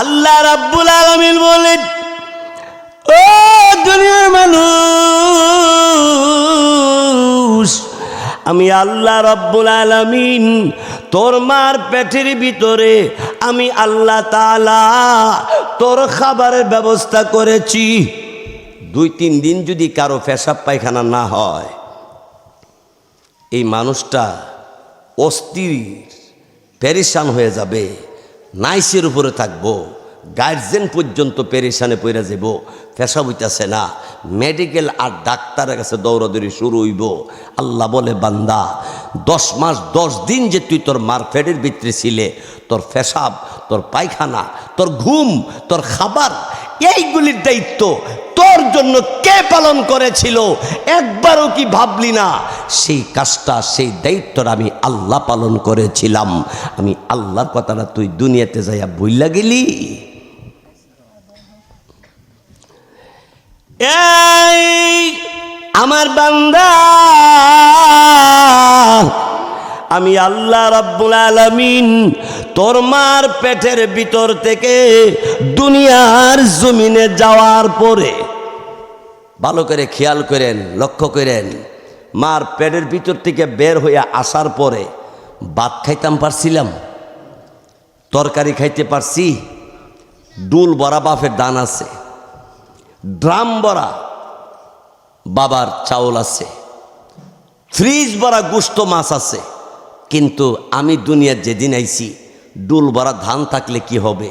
আল্লাহ রাব্বুল আলামিন বলেন, ও দুনিয়ার মানুষ, আমি আল্লাহ রব্বুল আলামিন, তোর মার পেটের ভিতরে আমি আল্লাহ তালা তোর খাবারের ব্যবস্থা করেছি। দুই তিন দিন যদি কারও পেশাব পায়খানা না হয়, এই মানুষটা অস্থির, পেরেশান হয়ে যাবে। নাইসের উপরে থাকব, গার্জেন পর্যন্ত পেরেশানে পড়ে যাব পেশা হইতেছে না, মেডিকেল আর ডাক্তারের কাছে দৌড়াদৌড়ি শুরু হইব। আল্লাহ বলে, বান্দা, দশ মাস, দশ দিন যে তুই তোর মারফেডের ভিতরে ছিলে, তোর ফেসাব তোর পায়খানা, তোর ঘুম, তোর খাবার এইগুলির দায়িত্ব। তোর জন্য কে পালন করেছিল? একবারও কি ভাবলি না? সেই কাজটা, সেই দায়িত্বটা আমি আল্লাহ পালন করেছিলাম। আমি আল্লাহর কথাটা তুই দুনিয়াতে যাইয়া বইলা গেলি। আমার বান্দা আমি আল্লাহ রাব্বুল আলামিন তোর মার পেটের ভিতর থেকে দুনিয়ার জমিনে যাওয়ার পরে ভালো করে খেয়াল করেন, লক্ষ্য করেন, মার পেটের ভিতর থেকে বের হইয়া আসার পরে ভাত খাইতাম পারছিলাম, তরকারি খাইতে পারছি ডুল বড়া বাফের দান আছে, ড্রাম বড়া বাবার চাউল আছে, ফ্রিজ ভরা গুস্ত মাছ আছে কিন্তু আমি দুনিয়ার যেদিন আইছি, ডুল ভরা ধান থাকলে কি হবে?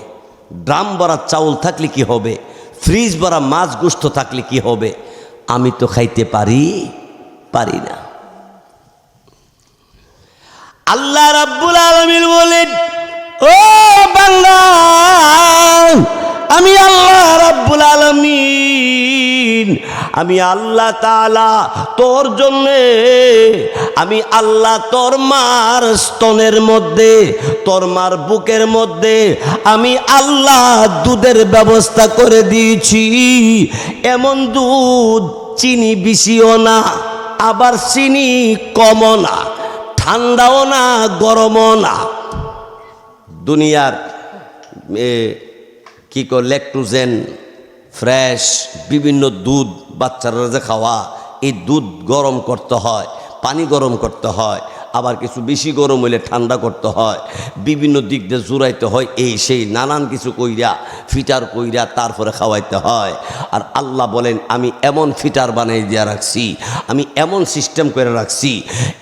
ড্রাম ভরা চাউল থাকলে কি হবে? ফ্রিজ ভরা মাছ গুস্ত থাকলে কি হবে? আমি তো খাইতে পারি পারি না। আল্লাহ রাব্বুল আলামিন বলেন, ও বাংলা আমি আল্লাহ রাব্বুল আলামিন। আমি আল্লাহ তাআলা তোর জন্য, আমি আল্লাহ তোর মার স্তনের মধ্যে, তোর মার বুকের মধ্যে, আমি আল্লাহ দুধের ব্যবস্থা করে দিয়েছি। এমন দুধ চিনি বেশিও না, আবার চিনি কমও না, ঠান্ডাও না, গরমও না। দুনিয়ার কি কর ল্যাকটুজেন ফ্রেশ বিভিন্ন দুধ বাচ্চারা যে খাওয়া, এই দুধ গরম করতে হয়, পানি গরম করতে হয়, আবার কিছু বেশি গরম হইলে ঠান্ডা করতে হয়, বিভিন্ন দিক দিয়ে জুড়াইতে হয়, এই সেই নানান কিছু কইরা, ফিটার কইরা তারপরে খাওয়াইতে হয়। আর আল্লাহ বলেন, আমি এমন ফিটার বানাই দিয়া রাখছি, আমি এমন সিস্টেম করে রাখছি,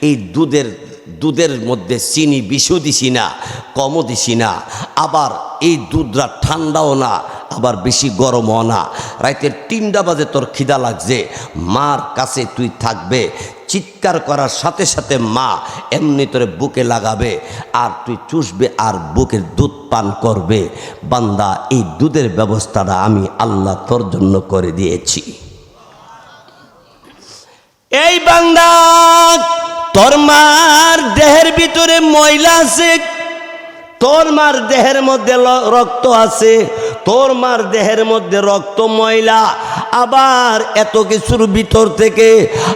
এই দুধের দুধের মধ্যে চিনি, বিষও দিছি না, কমও দিছি না। আবার এই দুধরা ঠান্ডাও না, আবার বেশি গরমও না। রাইতের তিনটা বাজে তোর খিদা লাগছে। মার কাছে তুই থাকবে। চিৎকার করার সাথে সাথে মা এমনি তোরে বুকে লাগাবে। আর তুই চুষবে আর বুকের দুধ পান করবে। বান্দা, এই দুধের ব্যবস্থাটা আমি আল্লাহ তোর জন্য করে দিয়েছি। এই বান্দা! তোর মার দেহের ভিতরে ময়লা আছে, তোর মার দেহের মধ্যে রক্ত আছে, তোর মার দেহের মধ্যে রক্ত ময়লা। আবার এত কিছুর ভিতর থেকে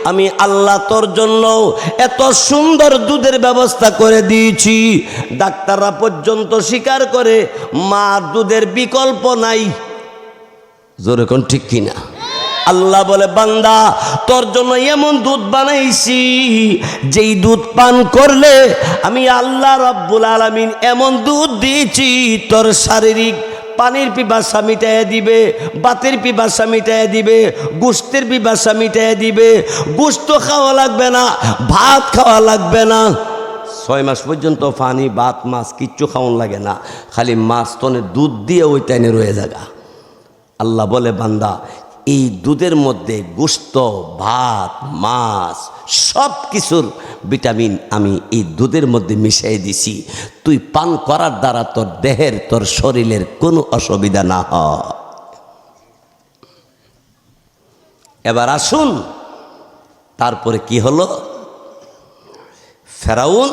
আমি আল্লাহ তোর জন্য এত সুন্দর দুধের ব্যবস্থা করে দিয়েছি। ডাক্তাররা পর্যন্ত স্বীকার করে মার দুধের বিকল্প নাই। জোরে কোন ঠিক কিনা? আল্লাহ বলে, বান্দা, তোর জন্য এমন দুধ বানাইছি, যেই দুধ পান করলে আমি আল্লাহ রব্বুল আলামিন এমন দুধ দিয়েছি, তোর শারীরিক পানির পিপাসা মিটাইয়া দিবে, বাতের পিপাসা মিটাইয়া দিবে গোস্তের পিপাসা মিটাইয়া দিবে, গোস্ত খাওয়া লাগবে না, ভাত খাওয়া লাগবে না। ছয় মাস পর্যন্ত পানি, ভাত, মাছ কিচ্ছু খাওয়ান লাগে না, খালি মাছ তনে দুধ দিয়ে ওই টাইনে রয়ে যাগা। আল্লাহ বলে, বান্দা এই দুধের মধ্যে গোস্ত, ভাত, মাছ, সব কিছুর ভিটামিন আমি এই দুধের মধ্যে মিশিয়ে দিছি। তুই পান করার দ্বারা তোর দেহের, তোর শরীরের কোনো অসুবিধা না হয়। এবার আসুন, তারপরে কি হলো? ফেরাউন,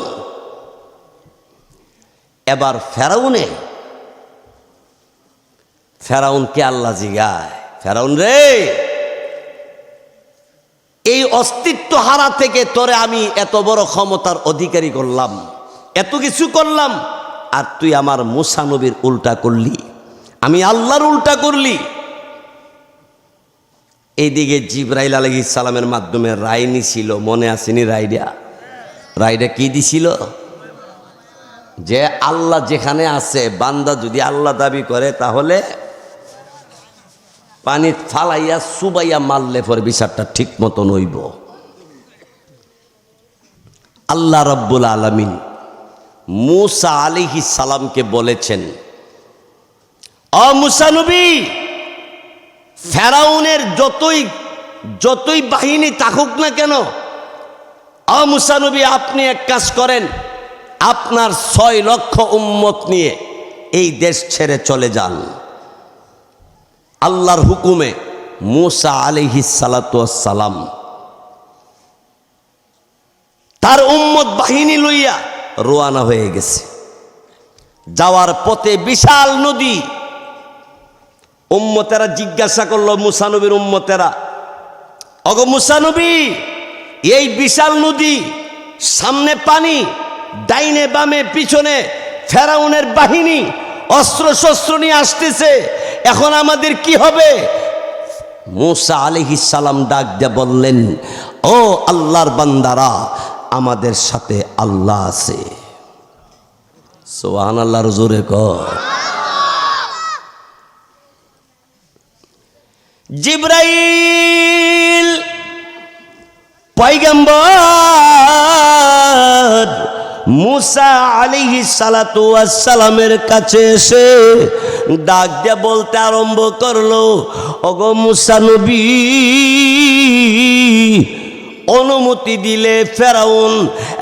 এবার ফেরাউনে, ফেরাউনকে আল্লাহ জিগায়। ফেরাউন রে, এই অস্তিত্ব হারা থেকে তোরে আমি এত বড় ক্ষমতার অধিকারী করলাম, এত কিছু করলাম, আর তুই আমার মুসা নবীর উল্টা করলি, আমি আল্লাহর উল্টা করলি। এইদিকে জিব্রাইল আলহি সালামের মাধ্যমে রায় নিছিল, মনে আসেনি রায়ডা রায়ডা কি দিছিল? যে আল্লাহ যেখানে আছে, বান্দা যদি আল্লাহ দাবি করে, তাহলে পানি ফালাইয়া সুবাইয়া মারলে পরে বিচারটা ঠিক মতো নইব আল্লাহ রব্বুল আলমিন মুসা আলিহি সালামকে বলেছেন, অ মুসানবী ফেরাউনের যতই যতই বাহিনী থাকুক না কেন, অ মুসানবী আপনি এক কাজ করেন, আপনার ছয় লক্ষ উম্মত নিয়ে এই দেশ ছেড়ে চলে যান। আল্লাহর হুকুমে মুসা সালাম তার উম্মত বাহিনী লইয়া রোয়ানা হয়ে গেছে। যাওয়ার পথে বিশাল নদী। উম্মতেরা জিজ্ঞাসা করল মুসানবীর উম্মতেরা? অগ মুসানবী এই বিশাল নদী, সামনে পানি, ডাইনে বামে পিছনে ফেরাউনের বাহিনী অস্ত্র শস্ত্র নিয়ে আসতেছে। এখন আমাদের কি হবে? মুসা আলিহিস সালাম ডাক দিয়ে বললেন, ও আল্লাহর বান্দারা, আমাদের সাথে আল্লাহ আছে। সোহান আল্লাহর জোরে ক। জিব্রাইল, পয়গম্বর মুসা আলিহি সালাতু সালামের কাছে এসে ডাক দিয়ে বলতে আরম্ভ করল, ওগো মুসা নবী, অনুমতি দিলে ফেরাউন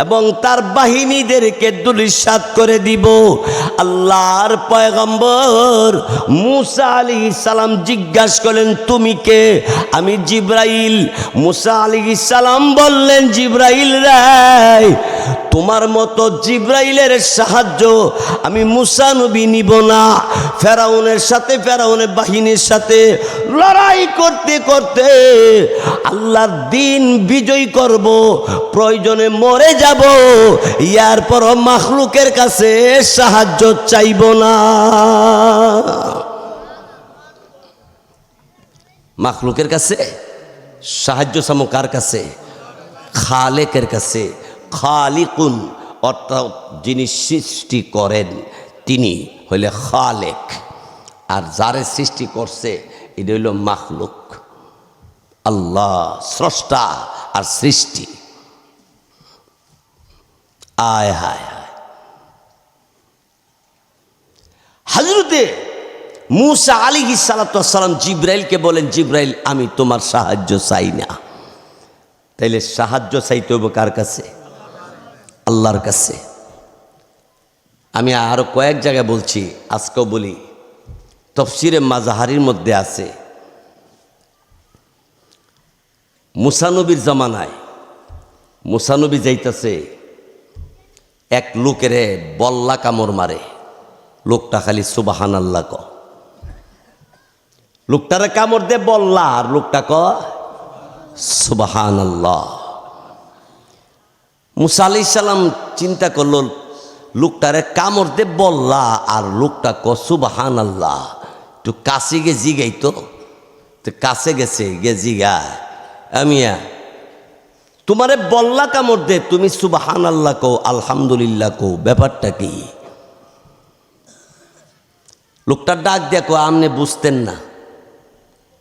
এবং তার বাহিনীদেরকে দুলিশাত করে দিব। আল্লাহর পয়গম্বর মুসা আলী সালাম জিজ্ঞাসা করলেন, তুমি কে? আমি জিব্রাইল। মুসা আলী সালাম বললেন, জিব্রাইল রায়। তোমার মতো জিব্রাইলের সাহায্য আমি মুসা নবী না। ফেরাউনের সাথে, ফেরাউনের বাহিনীর সাথে লড়াই করতে করতে আল্লাহর দিন বিজয় করব, প্রয়োজনে মরে যাব। ইয়ার পর মাখলুকের কাছে সাহায্য চাইব না। মাখলুকের কাছে সাহায্য সামো কার কাছে? খালেকের কাছে। খালিকুন, অর্থাৎ যিনি সৃষ্টি করেন, তিনি হইলে খালেক। আর যারে সৃষ্টি করছে, এটা হইল মাখলুক। আল্লাহ স্রষ্টা আর সৃষ্টি। আয়, হায় হায়। হাজরতে মুসা আলী সালাতাম জিব্রাইলকে বলেন, জিব্রাইল, আমি তোমার সাহায্য চাই না। তাইলে সাহায্য চাইতে হবে কার কাছে? আল্লাহর কাছে। আমি আরও কয়েক জায়গায় বলছি, আজকেও বলি, তফসিরে মাজাহারির মধ্যে আছে। মুসানবীর জমানায় মুসানবী যাইতেছে, এক লোকেরে বল্লা কামড় মারে। লোকটা খালি সুবাহান আল্লাহ ক। লোকটারে কামড় দে বল্লা, আর লোকটা ক সুবাহান আল্লাহ মুসা আলি সাল্লাম চিন্তা করল, লোকটারে কামড় দে বল্লা, আর লোকটা ক সুবাহান আল্লাহ একটু কাছে গে জিগাই তো। তো কাছে গেছে গে জিগায়। আমিয়া তোমারে বল্লা কামড় দে, তুমি সুবাহান আল্লাহ কো আলহামদুলিল্লাহ কো ব্যাপারটা কি? লোকটা ডাক দেখো আমনে বুঝতেন না।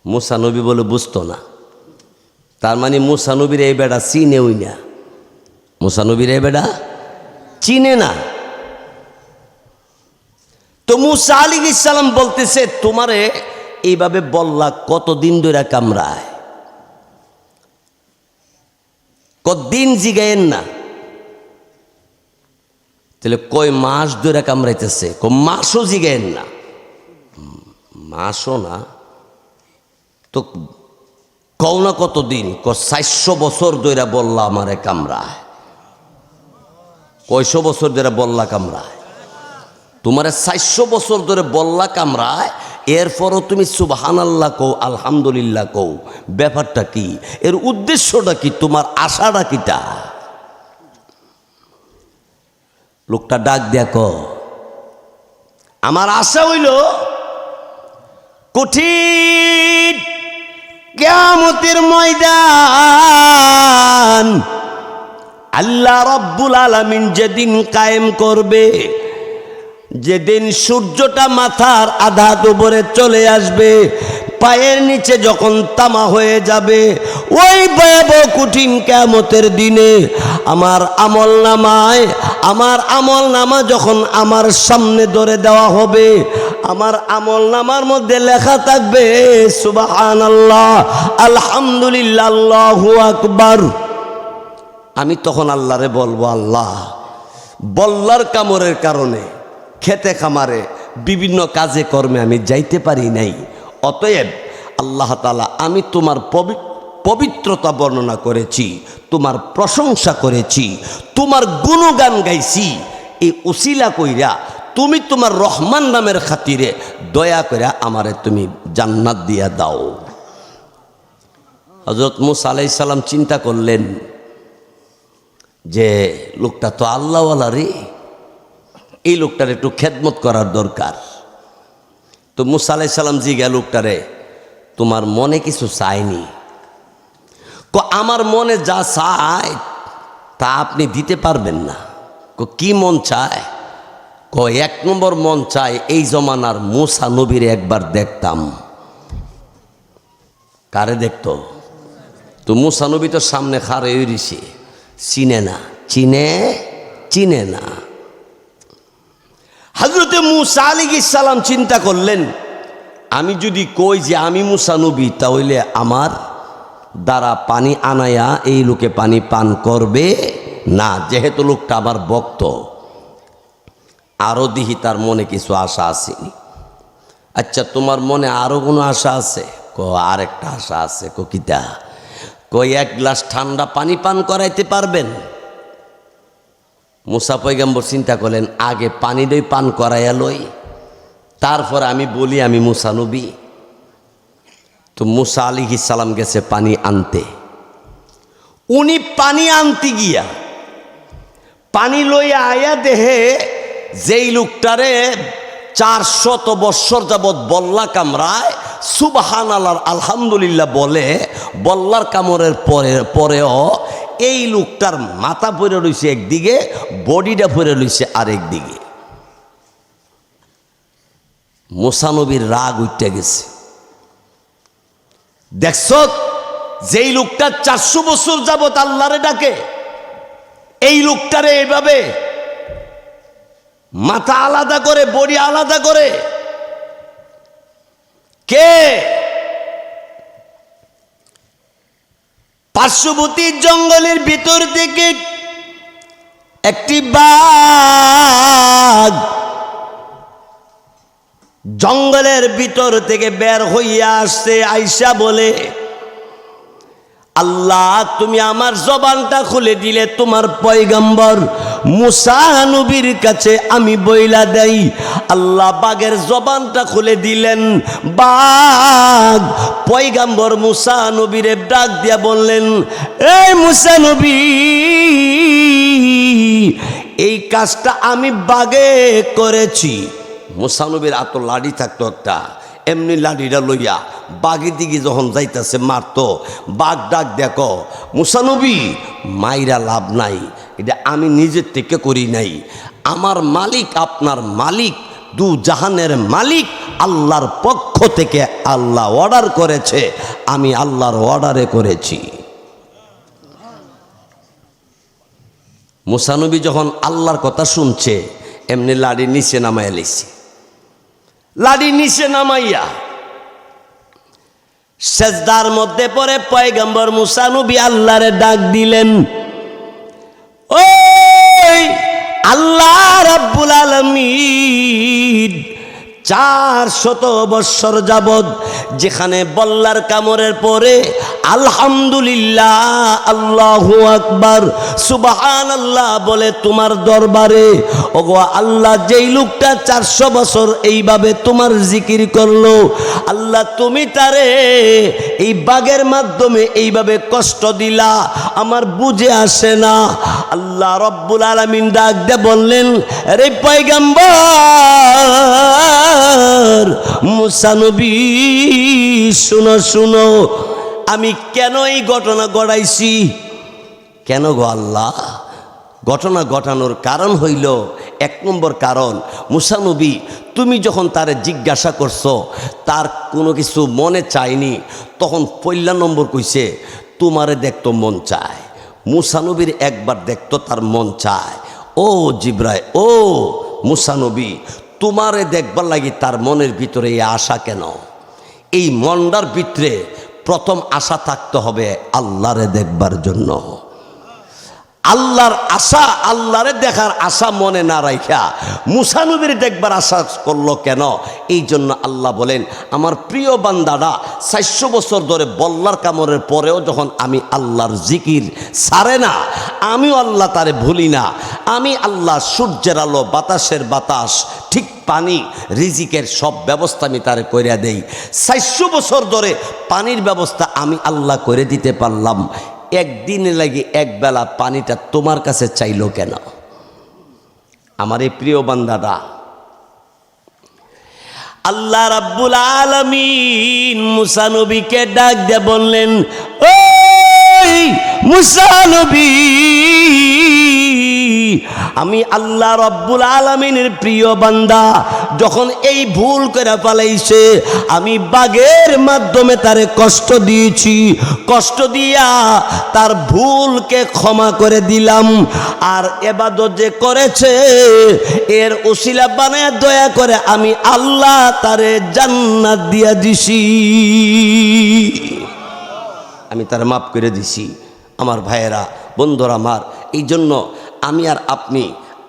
মুসানবী বলে, বুঝতো না। তার মানে মুসানবীর এই বেড়া চিনেওই না। মুসানবীর এই বেড়া চিনে না। তো মুসা আলী ইসালাম বলতেছে, তোমারে এইভাবে বললা কতদিন ধরে কামড়ায়? কদিন জিগায়েন না। তাহলে কয় মাস ধরে কামড়াইতেছে? ক মাসও জিগায়েন না। মাসও না? তো কও না কতদিন? ক চারশো বছর ধরে বললা আমারে কামড়ায়। কয়শো বছর ধরে বল্লা কামড়ায়। তোমার চারশো বছর ধরে বল্লা কামড়ায়, এরপরও তুমি সুবাহান আল্লাহ কও, আলহামদুলিল্লাহ কও। ব্যাপারটা কি? এর উদ্দেশ্যটা কি? তোমার আশাটা কিটা? লোকটা ডাক দেখ আমার আশা হইল কঠিন কেয়ামতের ময়দান আল্লাহ রব্বুল আলমিন যেদিন কায়েম করবে, যেদিন সূর্যটা মাথার আধা দুপুরে চলে আসবে, পায়ের নিচে যখন তামা হয়ে যাবে, ওই ভয়াবহ কঠিন কেমতের দিনে আমার আমল নামায়, আমার আমল নামা যখন আমার সামনে ধরে দেওয়া হবে, আমার আমল নামার মধ্যে লেখা থাকবে সুবাহান আল্লাহ আলহামদুলিল্লাহ আকবার। আমি তখন আল্লাহরে বলব, আল্লাহ, বল্লার কামড়ের কারণে, খেতে খামারে বিভিন্ন কাজে কর্মে আমি যাইতে পারি নাই। অতএব আল্লাহ তালা আমি তোমার পবি- পবিত্রতা বর্ণনা করেছি, তোমার প্রশংসা করেছি, তোমার গুণগান গাইছি। এই উসিলা কইরা তুমি তোমার রহমান নামের খাতিরে দয়া করে আমারে তুমি জান্নাত দিয়া দাও। হজরত মুসা আলাইসাল্লাম চিন্তা করলেন যে লোকটা তো আল্লাহওয়ালা রে। এই লোকটার একটু খেদমত করার দরকার। তো মুসা আলাইসাল্লাম জিগা লোকটারে তোমার মনে কিছু চায়নি? ক, আমার মনে যা চায়, তা আপনি দিতে পারবেন না। ক মন চায়? ক, এক নম্বর মন চায়, এই জমানার মুসা নবীরে একবার দেখতাম। কারে দেখতো? তো মুসা নবী তো সামনে খারে রইছে চিনে না চিনে চিনে না হজরতে মুসা আলী সালাম চিন্তা করলেন, আমি যদি কই যে আমি মুসা নবী, তাহলে আমার দ্বারা পানি আনায়া এই লোকে পানি পান করবে? না, যেহেতু লোকটা আমার বক্ত আরও দিহি তার মনে কিছু আশা আসেনি। আচ্ছা তোমার মনে আরও কোনো আশা আছে? ক, আরেকটা আশা আছে কিতা? কই, এক গ্লাস ঠান্ডা পানি পান করাইতে পারবেন? মুসা পৈগম্বর চিন্তা করলেন, আগে পানি দই পান করাইয়া লই, তারপর আমি বলি, আমি মুসা নবী। তো মুসা আলী সালাম গেছে পানি আনতে। উনি পানি আনতে গিয়া, পানি লইয়া আয়া দেহে যেই লোকটারে চারশত বৎসর যাবৎ বল্লা কামরায় সুবাহান আল্লাহ আলহামদুলিল্লাহ বলে বল্লার কামড়ের পরে, পরেও এই লোকটার মাথা পরে রয়েছে একদিকে, বডিটা পরে রয়েছে আরেক দিকে। মোসানবীর রাগ উঠতে গেছে। দেখছ? যেই লোকটা চারশো বছর যাবৎ আল্লাহরে ডাকে, এই লোকটারে এইভাবে মাথা আলাদা করে, বডি আলাদা করে। কে? পার্শ্ববর্তী জঙ্গলের ভিতর থেকে একটি বাঘ জঙ্গলের ভিতর থেকে বের হইয়া আসছে, আইসা বলে আল্লাহ, তুমি আমার জবানটা খুলে দিলে, তোমার পয়গম্বর মুসা নবীর কাছে আমি বইলা দেই। আল্লাহ বাগের জবানটা খুলে দিলেন। বাঘ, পয়গম্বর মুসা নবীরে ডাক দিয়া বললেন, এই মুসানবী এই কাজটা আমি বাগে করেছি। মুসানবীর এত লাড়ি থাকতো একটা। এমনি লাঠিটা লইয়া বাঘের দিকে যখন যাইতেছে মারতো, বাঘ ডাক দেখো মুসানবী মাইরা লাভ নাই, এটা আমি নিজের থেকে করি নাই। আমার মালিক আপনার মালিক, দু জাহানের মালিক আল্লাহর পক্ষ থেকে আল্লাহ অর্ডার করেছে, আমি আল্লাহর অর্ডারে করেছি। মুসানবী যখন আল্লাহর কথা শুনছে, এমনি লাড়ি নিচে নামাইয়া লিছে লাড়ি নিচে নামাইয়া সেজদার মধ্যে পরে পয়গম্বর মুসানবী আল্লাহরে ডাক দিলেন, ওই আল্লাহ রাব্বুল আলমিন চার শত বৎসর যাবৎ যেখানে বল্লার কামরের পরে আলহামদুলিল্লাহ, আল্লাহ আকবার সুবাহান আল্লাহ বলে তোমার দরবারে। ওগো আল্লাহ, যেই লোকটা চারশো বছর এইভাবে তোমার জিকির করল, আল্লাহ তুমি তারে এই বাগের মাধ্যমে এইভাবে কষ্ট দিলা, আমার বুঝে আসে না। আল্লাহ রব্বুল আলমিন ডাক দে বললেন, রে পয়গাম্বর মুসানবী শুনো শুনো। আমি কেন এই ঘটনা গড়াইছি কেন গো আল্লাহ? ঘটনা ঘটানোর কারণ হইল, এক নম্বর কারণ মুসানবী তুমি যখন তারে জিজ্ঞাসা করছ, তার কোনো কিছু মনে চায়নি, তখন পয়লা নম্বর কইছে, তোমারে দেখতো মন চায়। মুসানবীর একবার দেখতো তার মন চায়। ও জিব্রায় ও মুসানবী তোমারে দেখবার লাগি তার মনের ভিতরে এই আশা কেন? এই মন্ডার ভিতরে প্রথম আশা থাকতে হবে আল্লাহরে দেখবার জন্য। আল্লাহর আশা, আল্লাহরে দেখার আশা মনে না রাখা মুসানবীর দেখবার আশা করল কেন? এই জন্য আল্লাহ বলেন, আমার প্রিয় বান্দারা, চারশো বছর ধরে বল্লার কামড়ের পরেও যখন আমি আল্লাহর জিকির সারে না, আমিও আল্লাহ তারে ভুলি না। আমি আল্লাহ সূর্যের আলো, বাতাসের বাতাস ঠিক পানি রিজিকের সব ব্যবস্থা আমি তার কইরা দেই। চারশো বছর ধরে পানির ব্যবস্থা আমি আল্লাহ করে দিতে পারলাম। একদিনে লাগে একবেলা পানিটা তোমার কাছে চাইলো কেন? আমার এই প্রিয় বান্দাটা আল্লাহ রাব্বুল আলামিন মুসা নবীকে ডাক দিয়ে বললেন, ওই মুসা নবী আমি আল্লাহ রব্বুল আলমিনের প্রিয় বান্দা, যখন এই ভুল করে পালাইছে, আমি বাগের মাধ্যমে তারে কষ্ট দিয়েছি। কষ্ট দিয়া তার ভুলকে ক্ষমা করে দিলাম। আর এবাদত যে করেছে, এর ওসিলা বানায় দয়া করে আমি আল্লাহ তারে জান্নাত দিয়া দিছি। আমি তার মাফ করে দিছি। আমার ভাইয়েরা, বন্ধুরা আমার এই জন্য আমি আর আপনি,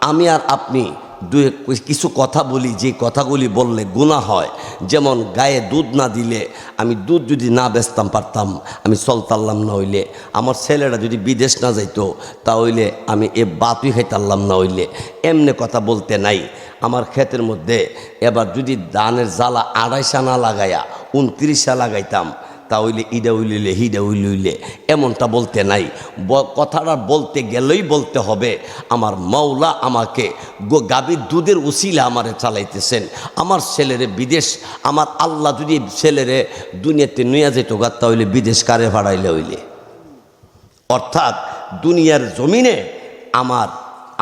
আমি আর আপনি দু কিছু কথা বলি, যে কথাগুলি বললে গুণা হয়। যেমন গায়ে দুধ না দিলে আমি দুধ যদি না বেচতাম পারতাম, আমি চলতারলাম না হইলে। আমার ছেলেরা যদি বিদেশ না যাইতো, তাহলে আমি এ বাতুই খাইতারলাম না হইলে। এমনি কথা বলতে নাই। আমার ক্ষেতের মধ্যে এবার যদি ধানের জ্বালা আড়াইশা না লাগাইয়া, উনত্রিশা লাগাইতাম তাহলে ইডা উইলিলে হিডা উইলিলে এমনটা বলতে নাই। কথাটা বলতে গেলেই বলতে হবে, আমার মৌলা আমাকে গাভীর দুধের উসিলা আমারে চালাইতেছেন। আমার ছেলেরে বিদেশ, আমার আল্লাহ যদি ছেলেরে দুনিয়াতে নিয়ে যেত গা, তাহলে বিদেশ কারে ভাড়াইলে হইলে? অর্থাৎ দুনিয়ার জমিনে আমার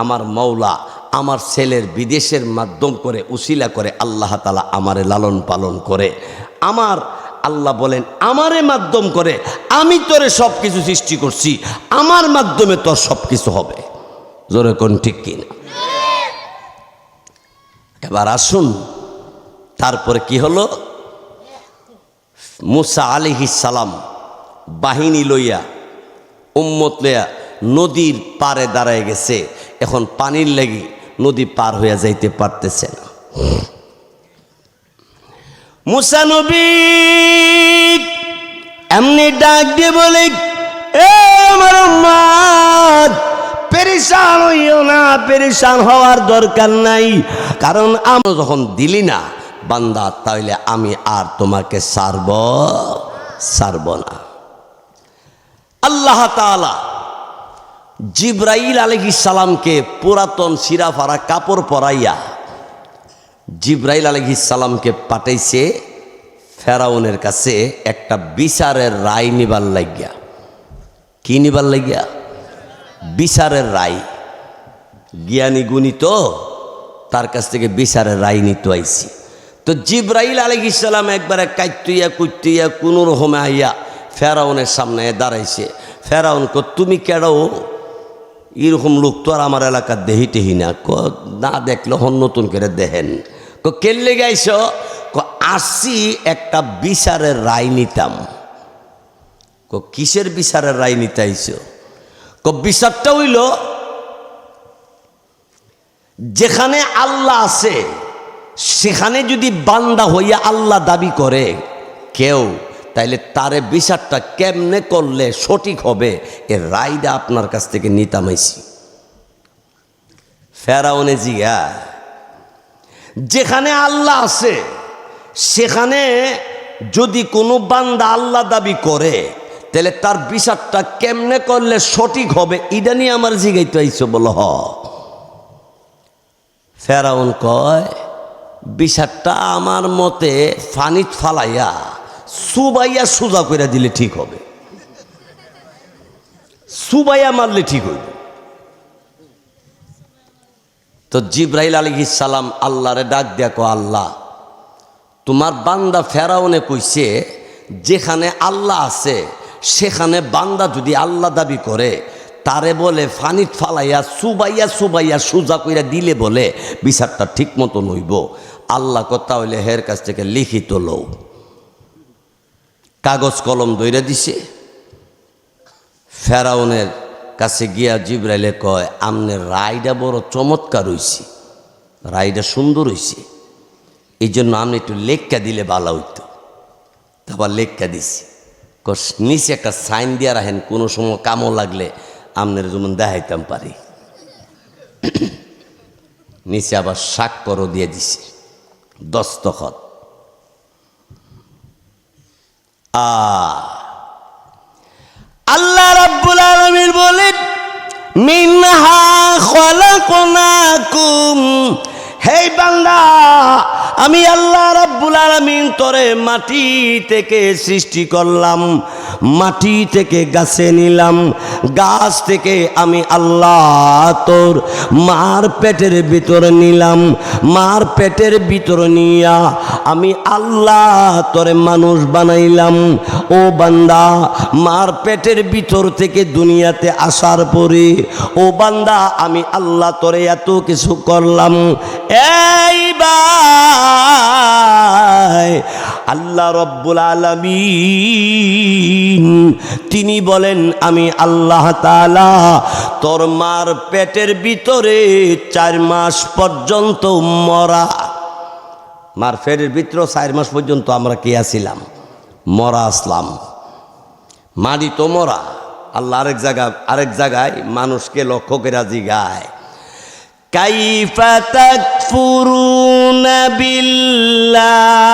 আমার মৌলা আমার ছেলের বিদেশের মাধ্যম করে উসিলা করে আল্লাহ তালা আমারে লালন পালন করে। আমার আল্লাহ বলেন, আমারে মাধ্যম করে আমি তোরে সব কিছু সৃষ্টি করছি, আমার মাধ্যমে তোর সব কিছু হবে। জোরে কোন ঠিক কিনা? এবার আসুন, তারপরে কি হলো? মুসা সালাম বাহিনী লইয়া, উম্মত লইয়া নদীর পারে দাঁড়ায় গেছে। এখন পানির লেগে নদী পার হইয়া যাইতে পারতেছে না। মুসা নবী এমনি ডাক দিয়ে বলে এ আমার উম্মত, পেরেশান হইও না পেরেশান হওয়ার দরকার নাই। কারণ আমরা যখন দিলি না বান্দা তাইলে আমি আর তোমাকে সারব সারব না। আল্লাহ তাআলা জিব্রাইল আলহি সালামকে পুরাতন সিরাফারা কাপড় পরাইয়া জিব্রাইল সালামকে পাঠাইছে ফেরাউনের কাছে একটা বিচারের রায় নিবার লাগিয়া। কি নিবার লাগিয়া? বিচারের রায়। জ্ঞানী গুণী তো তার কাছ থেকে বিচারের রায় নিতে আইছি। তো জিব্রাইল আলহি সালাম একবারে কাইতুইয়া কুইতুইয়া কোনো রকমে আইয়া ফেরাউনের সামনে দাঁড়াইছে। ফেরাউন কো তুমি কেডো? এরকম লোক তো আর আমার এলাকার দেহি টেহি না। ক না দেখলে হন নতুন করে দেহেন ক কেলে গাইছ ক, আসি একটা বিচারের রায় নিতাম। ক, কিসের বিচারের রায় নিতে আইছ ক, বিচারটা হইল, যেখানে আল্লাহ আছে, সেখানে যদি বান্দা হইয়া আল্লাহ দাবি করে কেউ, তাইলে তারে বিচারটা কেমনে করলে সঠিক হবে এর রায়টা আপনার কাছ থেকে নিতামাইছি ফেরাউনে জিয়া যেখানে আল্লাহ আছে, সেখানে যদি কোনো বান্দা আল্লাহ দাবি করে, তাহলে তার বিচারটা কেমনে করলে সঠিক হবে, এটা নিয়ে আমার জিগাইতে আইছো বলো, হ। ফেরাউন কয়, বিষাদটা আমার মতে ফানিত ফালাইয়া, সুবাইয়া সোজা করে দিলে ঠিক হবে। সুবাইয়া মারলে ঠিক হইবে। তো জিব্রাইল আলী সালাম আল্লাহরে ডাক দেখো আল্লাহ, তোমার বান্দা ফেরাউনে কইছে, যেখানে আল্লাহ আছে, সেখানে বান্দা যদি আল্লাহ দাবি করে, তারে বলে ফানিত ফালাইয়া, সুবাইয়া সুবাইয়া সুজা কইরা দিলে বলে, বিচারটা ঠিক মতো নইব। আল্লাহ কথা হইলে হের কাছ থেকে লিখিত লও। কাগজ কলম দইরা দিছে। ফেরাউনের কাছে গিয়া জিব্রাইলে কয়, আমনের রায়টা বড় চমৎকার হইছে। রায়টা সুন্দর হইছে। এই জন্য আমি একটু লেখকা দিলে ভালো হইতো। তারপর লেখকা দিছি। নিচে একটা সাইন দিয়া রাখেন, কোনো সময় কামও লাগলে আমনের যেমন দেখাইতাম পারি। নিচে আবার শাক স্বাক্ষরও দিয়ে দিছে। দস্তখত। আ আল্লাহ রাব্বুল আলামিন বলেন মিনহা খলাকনাকুম। হে বান্দা আমি আল্লাহ রাব্বুল আলামিন তোরে মাটি থেকে সৃষ্টি করলাম, মাটি থেকে গাছে নিলাম, গাছ থেকে আমি আল্লাহ তোর মার পেটের ভিতরে নিলাম, মার পেটের ভিতরে নিয়া আমি আল্লাহ তোরে মানুষ বানাইলাম। ও বান্দা, মার পেটের ভিতর থেকে দুনিয়াতে আসার পরে, ও বান্দা, আমি আল্লাহ তোরে এত কিছু করলাম। এই আল্লাহ রব্বুল আলমিন, তিনি বলেন, আমি আল্লাহ তাআলা তোর মার পেটের ভিতরে চার মাস পর্যন্ত মরা। মার পেটের ভিতরে চার মাস পর্যন্ত আমরা কে আছিলাম? মরা আসলাম। মারি তো মরা। আল্লাহ আরেক জায়গা আরেক জায়গায় মানুষকে লক্ষ্য করে জিগায় كيف تكفرون بالله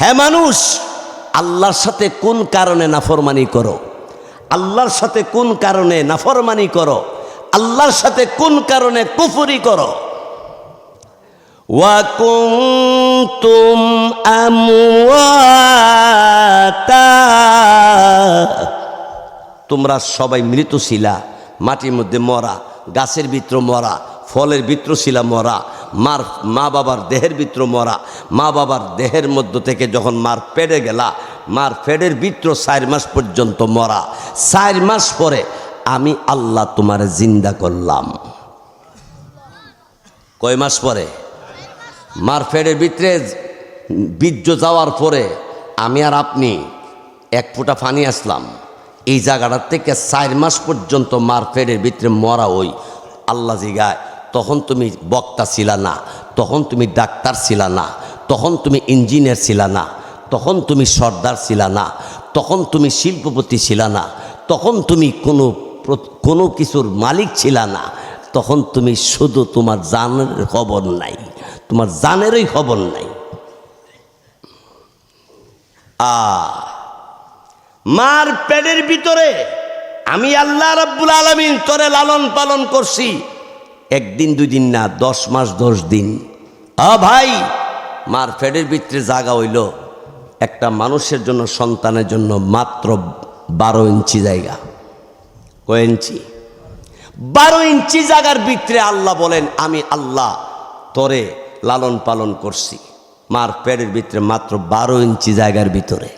হ্যাঁ মানুষ আল্লাহর সাথে কোন কারণে নাফরমানি করো আল্লাহর সাথে কোন কারণে নাফরমানি করো আল্লাহর সাথে কোন কারণে কুফুরি করো وكنتم أمواتا তোমরা সবাই মৃত ছিলা মাটির মধ্যে মরা গাছের ভিতর মরা ফলের ভিতর ছিলা মরা মার মা বাবার দেহের ভিতর মরা মা বাবার দেহের মধ্য থেকে যখন মার পেড়ে গেলা মার পেটের ভিতর চার মাস পর্যন্ত মরা চার মাস পরে আমি আল্লাহ তোমার জিন্দা করলাম কয় মাস পরে মার ফেডের ভিতরে বীর্য যাওয়ার পরে আমি আর আপনি এক ফুটা পানি আসলাম। এই জায়গাটার থেকে চার মাস পর্যন্ত মার ফেডের ভিতরে মরা ওই আল্লাহ জিগায় তখন তুমি বক্তা ছিলা না, তখন তুমি ডাক্তার ছিলা না, তখন তুমি ইঞ্জিনিয়ার ছিলা না, তখন তুমি সর্দার ছিলা না, তখন তুমি শিল্পপতি ছিলা না, তখন তুমি কোনো কোনো কিছুর মালিক ছিলা না, তখন তুমি শুধু তোমার জানের খবর নাই। তোমার জানেরই খবর নাই। আ, মার পেটের ভিতরে আমি আল্লাহ রাব্বুল আলামিন তোরে লালন পালন করছি। একদিন দুই দিন না, দশ মাস, দশ দিন। আ ভাই, মার পেটের ভিতরে জাগা হইল। একটা মানুষের জন্য, সন্তানের জন্য মাত্র বারো ইঞ্চি জায়গা। কয় ইঞ্চি? বারো ইঞ্চি জায়গার ভিতরে আল্লাহ বলেন, আমি আল্লাহ তোরে লালন পালন করছি। মার পেটের ভিতরে মাত্র বারো ইঞ্চি জায়গার ভিতরে।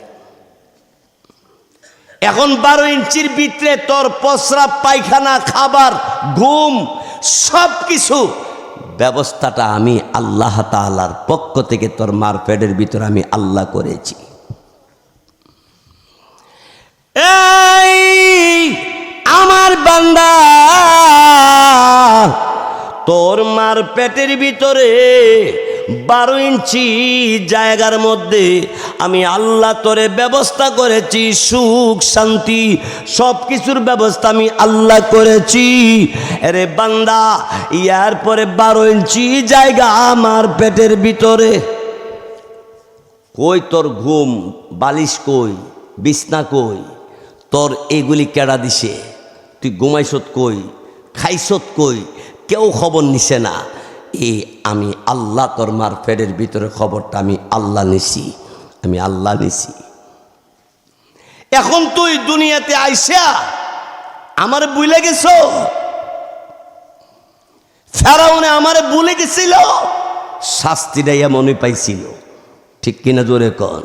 এখন বারো ইঞ্চির ভিতরে তোর পসরা পায়খানা, খাবার, ঘুম সব কিছু ব্যবস্থাটা আমি আল্লাহ তাআলার পক্ষ থেকে তোর মার পেটের ভিতরে আমি আল্লাহ করেছি। আমার বান্দা তোর মার পেটের ভিতরে বারো ইঞ্চি জায়গার মধ্যে আমি আল্লাহ তোরে ব্যবস্থা করেছি, সুখ, শান্তি সব কিছুর ব্যবস্থা আমি আল্লাহ করেছি। আরে বান্দা, ইয়ার পরে বারো ইঞ্চি জায়গা আমার পেটের ভিতরে। কই তোর ঘুম? বালিশ কই? বিছনা কই? তোর এগুলি কেডা দিছে? তুই ঘুমাইছত কই? খাইছত কই? কেউ খবর নিছে না। এ আমি আল্লাহ তোর মার ফেরের ভিতরে খবরটা আমি আল্লাহ নিছি, আমি আল্লাহ নিছি। এখন তুই দুনিয়াতে আইসা, আমার বুলে গেছ? ফেরাউনে আমারে ভুলে গেছিল? শাস্তিটা এমনই পাইছিল। ঠিক কিনা জোরে কন।